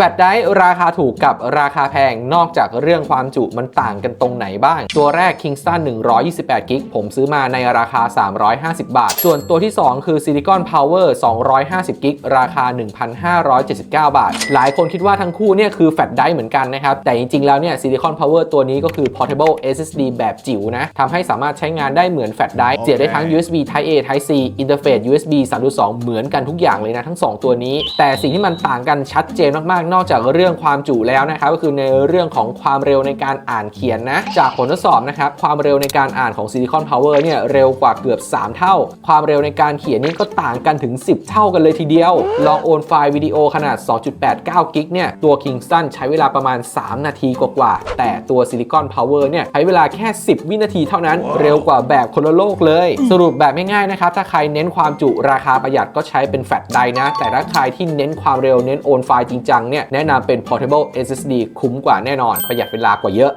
แฟลชไดรฟ์ราคาถูกกับราคาแพงนอกจากเรื่องความจุมันต่างกันตรงไหนบ้าง ตัวแรก Kingston 128 g b ผมซื้อมาในราคา 350 บาท ส่วนตัวที่ 2 คือ Silicon Power 250 g b ราคา 1,579 บาท หลายคนคิดว่าทั้งคู่เนี่ยคือแฟลชไดรฟ์เหมือนกันนะครับ แต่จริง ๆ แล้วเนี่ย Silicon Power ตัวนี้ก็คือ Portable SSD แบบจิ๋วนะทำให้สามารถใช้งานได้เหมือนแฟลชไดรฟ์เสียบได้ทั้ง USB Type A Type C อินเทอร์เฟซ USB 3.2 เหมือนกันทุกอย่างเลยนะทั้ง 2 ตัวนี้ แต่สิ่งที่มันต่างกันชัดเจนมากๆนอกจากเรื่องความจุแล้วนะครับก็คือในเรื่องของความเร็วในการอ่านเขียนนะ จากผลทดสอบนะครับความเร็วในการอ่านของ Silicon Power เนี่ยเร็วกว่าเกือบ 3 เท่า ความเร็วในการเขียนนี่ก็ต่างกันถึง 10 เท่ากันเลยทีเดียว ลองโอนไฟล์วิดีโอขนาด 2.89 กิกเนี่ยตัว Kingston ใช้เวลาประมาณ 3 นาทีกว่าๆแต่ตัว Silicon Power เนี่ยใช้เวลาแค่ 10 วินาทีเท่านั้น เร็วกว่าแบบคนละโลกเลย สรุปแบบง่ายๆนะครับถ้าใครเน้นความจุราคาประหยัดก็ใช้เป็นแฟลชไดรฟ์นะ แต่ถ้าใครที่เน้นความเร็วเน้นโอนไฟล์จริงจังเนี่ยแนะนำเป็น Portable SSD คุ้มกว่าแน่นอนประหยัดเวลากว่าเยอะ